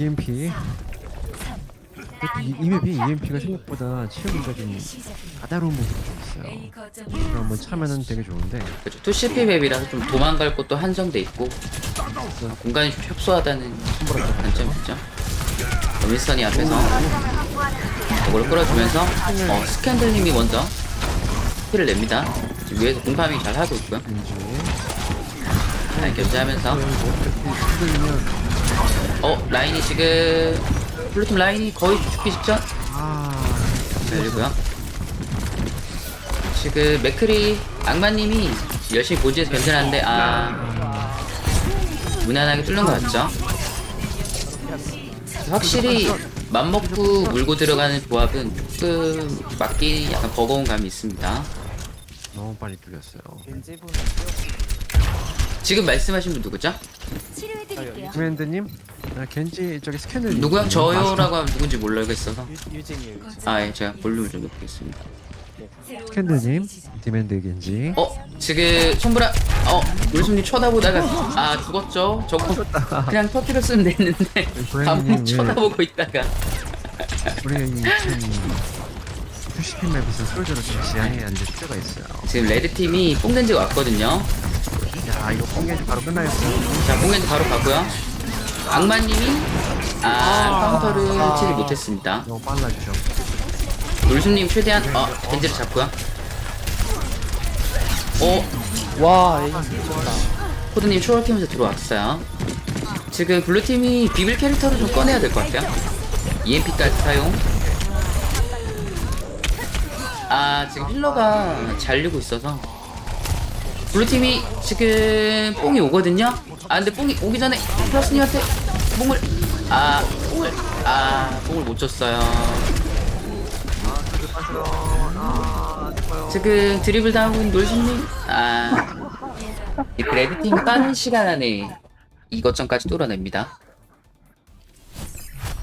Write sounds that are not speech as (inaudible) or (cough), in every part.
EMP. 이, 이 맵이 EMP가 생각보다 채우기가 좀 까다로운 부분이 좀 있어요. 그럼 한번 차면은 되게 좋은데 그렇죠. 2CP 맵이라서 좀 도망갈 곳도 한정돼 있고 공간이 좀 협소하다는 단점이 있죠. 윈스턴이 앞에서 이걸 끌어주면서 어, 스캔들님이 먼저 킬을 냅니다. 지금 위에서 공파밍 잘 하고 있고요. 잘 견제하면서 어 라인이 지금 블루팀 라인이 거의 죽기 직전 아 열리고요. 지금 맥크리 악마님이 열심히 고지에서 견제하는데 아 무난하게 뚫는 것 같죠? 확실히 맘먹고 물고 들어가는 조합은 조금 맞기 약간 버거운 감이 있습니다. 너무 빨리 뚫렸어요. 지금 말씀하신 분 누구죠? 치료해드릴게요. 코맨드님, 아, 겐지 저기 스캔들 누구요? 저요라고 하면 누군지 모르겠어서 유, 유진이에요 유진 아 예 제가 볼륨을 좀 높이겠습니다. 스캔들님, 디맨드 겐지. 어 지금 손브라 어 물숨님 쳐다보다가 아 죽었죠 저거 그냥 터뜨렸으면 됐는데 고양이님, 아무 쳐다보고 있다가 우리가 이참 푸시핀 맵에서 솔저로 좀 지향해야 될 필요가 있어요. 지금 레드 팀이 뽕겐지가 왔거든요 야 이거 뽕겐지 바로 끝나겠어. 자 뽕겐지 바로 가고요 악마님이 아 카운터를 치지 못했습니다. 너무 빨라지죠. 물숨님 최대한 어 겐지를 잡고요. 어? 와 에이 미쳤다 코드님 초월키면서 들어왔어요. 지금 블루팀이 비빌 캐릭터를 좀 꺼내야 될 것 같아요. EMP까지 사용. 아 지금 힐러가 잘리고 있어서. 블루팀이 지금 뽕이 오거든요? 아 근데 뽕이 오기 전에 플러스님한테 뽕을 아 뽕을 아 뽕을 못 줬어요. 지금 드리블 당하고 있는 놀신님? 아. 이 레드팀 빠른 시간 안에 이것점까지 뚫어냅니다.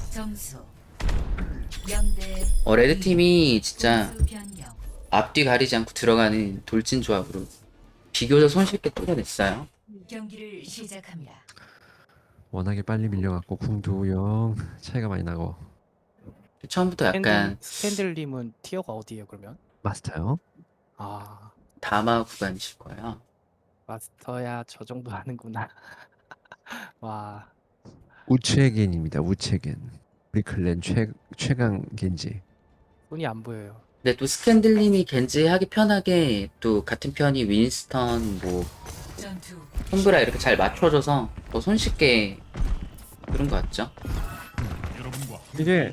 점수. 0대 어 레드팀이 진짜 변경. 앞뒤 가리지 않고 들어가는 돌진 조합으로 비교적 손쉽게 뚫어냈어요. 경기를 시작합니다. 워낙에 빨리 밀려갖고 궁도 영 차이가 많이 나고 처음부터 약간 스캔들, 스캔들님은 티어가 어디에요 그러면? 마스터요. 아 다마 구간이실 거예요 마스터야 저 정도 하는구나 (laughs) 와 우체겐입니다. 우체겐. 브리클랜 최 최강 겐지. 손이 안 보여요 근데 또 스캔들님이 겐지 하기 편하게 또 같은 편이 윈스턴 뭐 홈브라 이렇게 잘 맞춰줘서 더 손쉽게 그런 것 같죠? 이게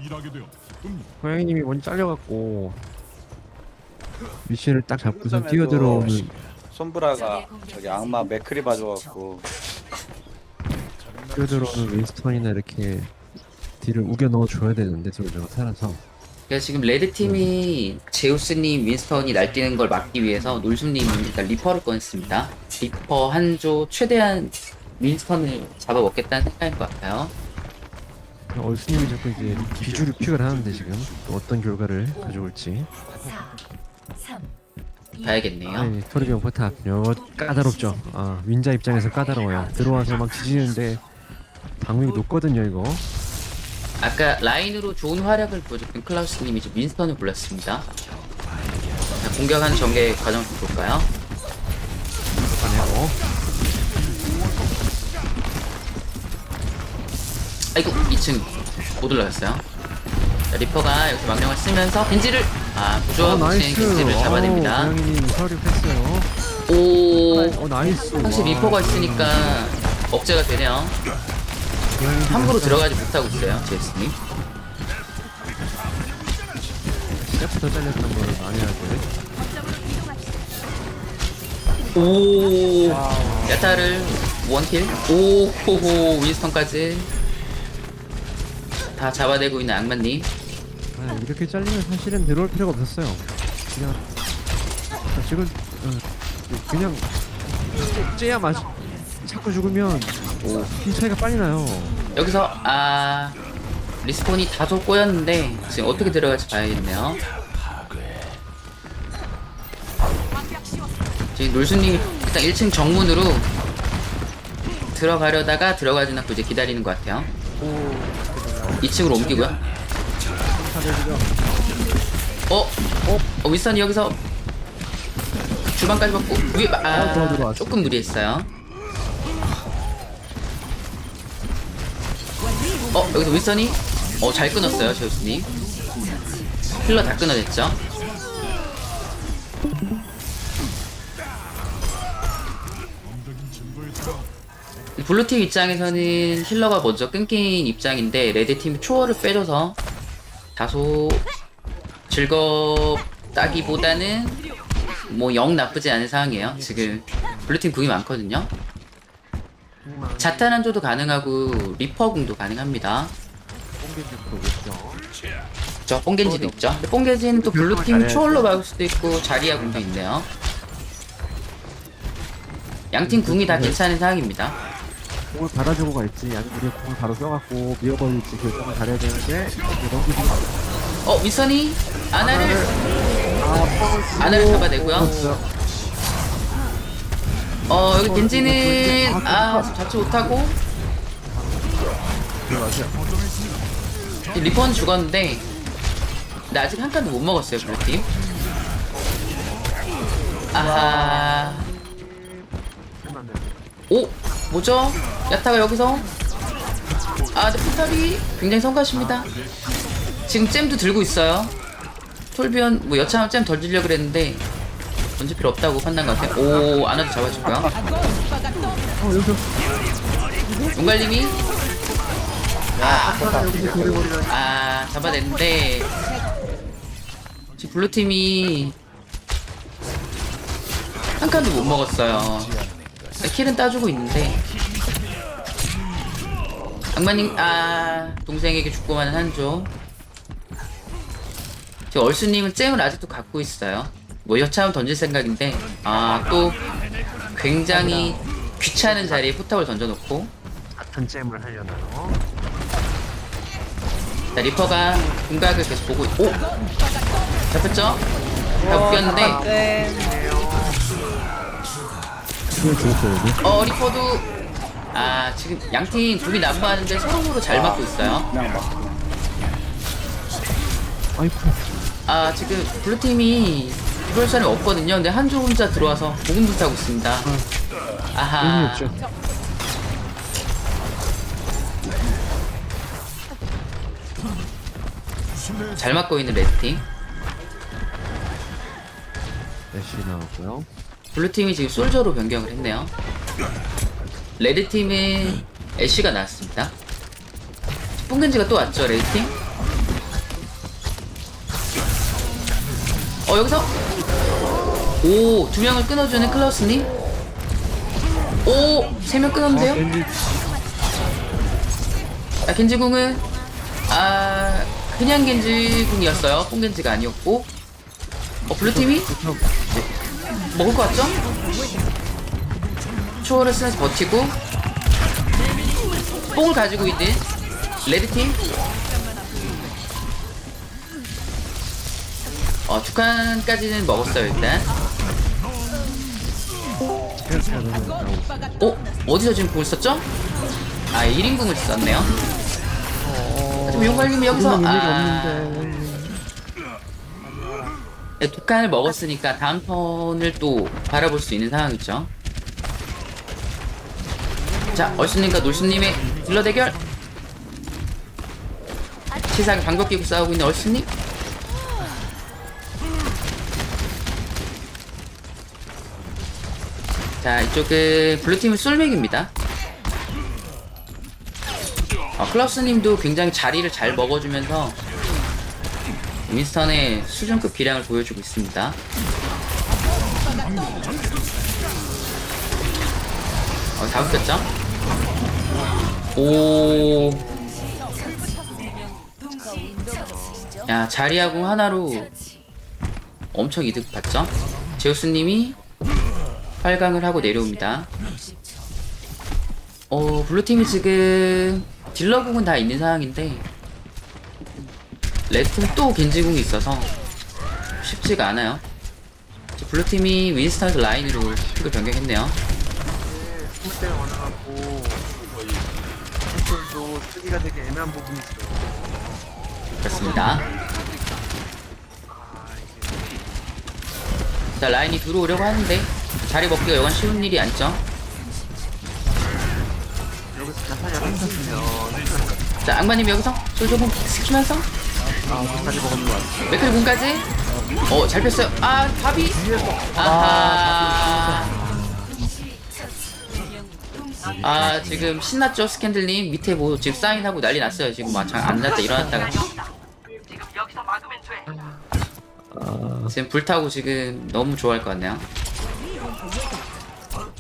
고양이님이 먼저 잘려갖고 위치를 딱 잡고서 뛰어들어오는 손브라가 저기 악마 맥크리 봐줘갖고 뛰어들어오는 윈스턴이나 이렇게 뒤를 우겨 넣어줘야 되는데 솔저가 살아서 그래서 지금 레드 팀이 제우스님 윈스턴이 날뛰는 걸 막기 위해서 놀수님이 일단 리퍼를 꺼냈습니다. 리퍼 한 조 최대한 윈스턴을 잡아먹겠다는 생각인 것 같아요. 얼스님이 자꾸 이제 비주류 픽을 하는데 지금 또 어떤 결과를 가져올지 4 3 봐야겠네요. 아니 토르비온 포탑 여 까다롭죠 아 윈자 입장에서 까다로워요 들어와서 막 뒤지는데 방력이 높거든요 이거 아까 라인으로 좋은 활약을 보여줬던 클라우스님이 지금 윈스턴을 골랐습니다. 자, 공격하는 전개 과정을 좀 볼까요? 아이고 2층 못 올라갔어요. 자, 리퍼가 여기서 망령을 쓰면서 겐지를 아 부조 어 붙인 나이스 겐지를 잡아냅니다. 고양이님 서류했어요 오 어 나이스 확실히 와. 리퍼가 있으니까 억제가 되네요. 함부로 들어가지 못하고 있어요, 제스님. 시작부터 잘렸던 걸 많이 하고 오, 야타를 원킬. 오, 호호, 윈스턴까지 다 잡아내고 있는 악마님. 아, 이렇게 잘리면 사실은 들어올 필요가 없었어요 그냥 아, 지금 어, 그냥 째야 맞 자꾸 죽으면 이 차이가 빨리 나요 여기서 아 리스폰이 다소 꼬였는데 지금 어떻게 들어갈지 봐야겠네요. 지금 놀수님이 일단 1층 정문으로 들어가려다가 들어가지 않고 이제 기다리는 것 같아요. 오 2층으로 옮기고요. 어? 어? 어 윈스턴이 여기서 주방까지 받고 위에 아 들어왔어. 조금 무리했어요. 어 여기서 윈스턴이 어잘 끊었어요 제우스님. 힐러 다 끊어냈죠. 블루팀 입장에서는 힐러가 먼저 끊긴 입장인데 레드팀이 초월을 빼줘서 다소 즐겁다기보다는 뭐 영 나쁘지 않은 상황이에요 지금 블루팀 궁이 많거든요 자탄 한조도 가능하고 리퍼 궁도 가능합니다. 저 뽕겐지도 있죠? 뽕겐지는 또 블루팀 초월로 막을 수도 있고 자리아 궁도 있네요. 양팀 궁이 다 괜찮은 상황입니다. 공을 받아주고 갈지 아니면 우리 공을 바로 써갖고 밀어버릴지 결정을 잘해야 되는데 넘기지 어 윈선이 아나를 아 아나를 잡아내고요. 어 어 여기 겐지는 아 잡지 못하고. 리퍼는 죽었는데 근데 아직 한 칸도 못 먹었어요 블루팀 아하. 오 뭐죠? 야타가 여기서. 아 근데 포탑이 굉장히 성가십니다. 지금 잼도 들고 있어요. 톨비언 뭐 여차하면 잼덜 들려 그랬는데 던질 필요 없다고 판단 같아요 오 아나도 잡아주고요 어 여기서 용갈님이? 돌려버리면 아 잡아냈는데. 지금 블루팀이 한 칸도 못 먹었어요. 킬은 따주고 있는데. 악마님 아 동생에게 죽고 마는 한조. 지금 얼수님은 잼을 아직도 갖고 있어요 뭐 여차하면 던질 생각인데 아 또 굉장히 귀찮은 자리에 포탑을 던져놓고 같은 잼을 하려나요? 자, 리퍼가 궁각을 계속 보고 있... 오! 잡혔죠? 다 죽었어요 여기 어 리퍼도 아 지금 양팀 둘이 난무하는데 서로서로 잘 맞고 있어요 아이쿠 아 지금 블루팀이 이럴 사람이 없거든요. 근데 한조 혼자 들어와서 고군분투하고 있습니다. 의미 아하. 없죠. 잘 맞고 있는 레드팀. 애쉬 나왔고요. 블루팀이 지금 솔저로 변경을 했네요. 레드팀은 애쉬가 나왔습니다. 뽕겐지가 또 왔죠 레드팀? 어 여기서 오 두 명을 끊어주는 클라우스님? 오 세 명 끊었는데요? 아 겐지궁은? 아 그냥 겐지궁이었어요. 뽕겐지가 아니었고. 어 블루팀이? 먹을 것 같죠? 초월을 쓰면서 버티고. 뽕을 가지고 있는 레드팀. 어, 두 칸까지는 먹었어요 일단 어? 어디서 지금 궁을 썼죠? 아 1인궁을 썼네요 지금 용갈님이 여기서 아... 네, 두 칸을 먹었으니까 다음 턴을 또 바라볼 수 있는 상황이죠. 자, 얼씨님과 놀씨님의 딜러 대결. 치사하게 방벽 끼고 싸우고 있는 얼씨님. 자, 이쪽은 블루팀은 솔맥입니다. 어, 클라우스님도 굉장히 자리를 잘 먹어주면서 윈스턴의 수준급 비량을 보여주고 있습니다. 어, 다 웃겼죠? 오. 야, 자리하고 하나로 엄청 이득 봤죠? 제우스님이 8강을 하고 내려옵니다. 어, 블루팀이 지금 딜러궁은 다 있는 상황인데 레드팀 또 겐지궁이 있어서 쉽지가 않아요. 블루팀이 윈스턴에서 라인으로 픽을 변경했네요. 그렇습니다. 자 라인이 들어오려고 하는데 자리 먹기가 여간 쉬운 일이 아니죠. 여기서 안자 악마님 여기서? 솔조공 시키면서? 아, 자리 먹었는 것 같아요. 맥클 군까지? 어 잘 뺐어요. 아 바비? 아하. 아 지금 신났죠 스캔들님? 밑에 뭐 지금 사인하고 난리 났어요. 지금 막장 앉았다 일어났다가. 지금 불타고 지금 너무 좋아할 것 같네요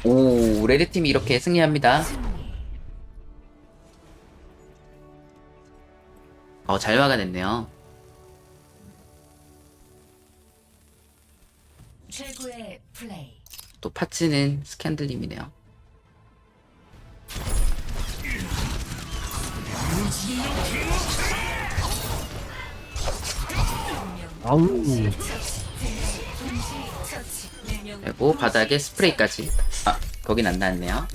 오 레드팀이 이렇게 승리합니다 어잘 막아냈네요 최고의 플레이. 또 파츠는 스캔들님이네요 아우. 그리고 바닥에 스프레이까지. 아 거긴 안 닿았네요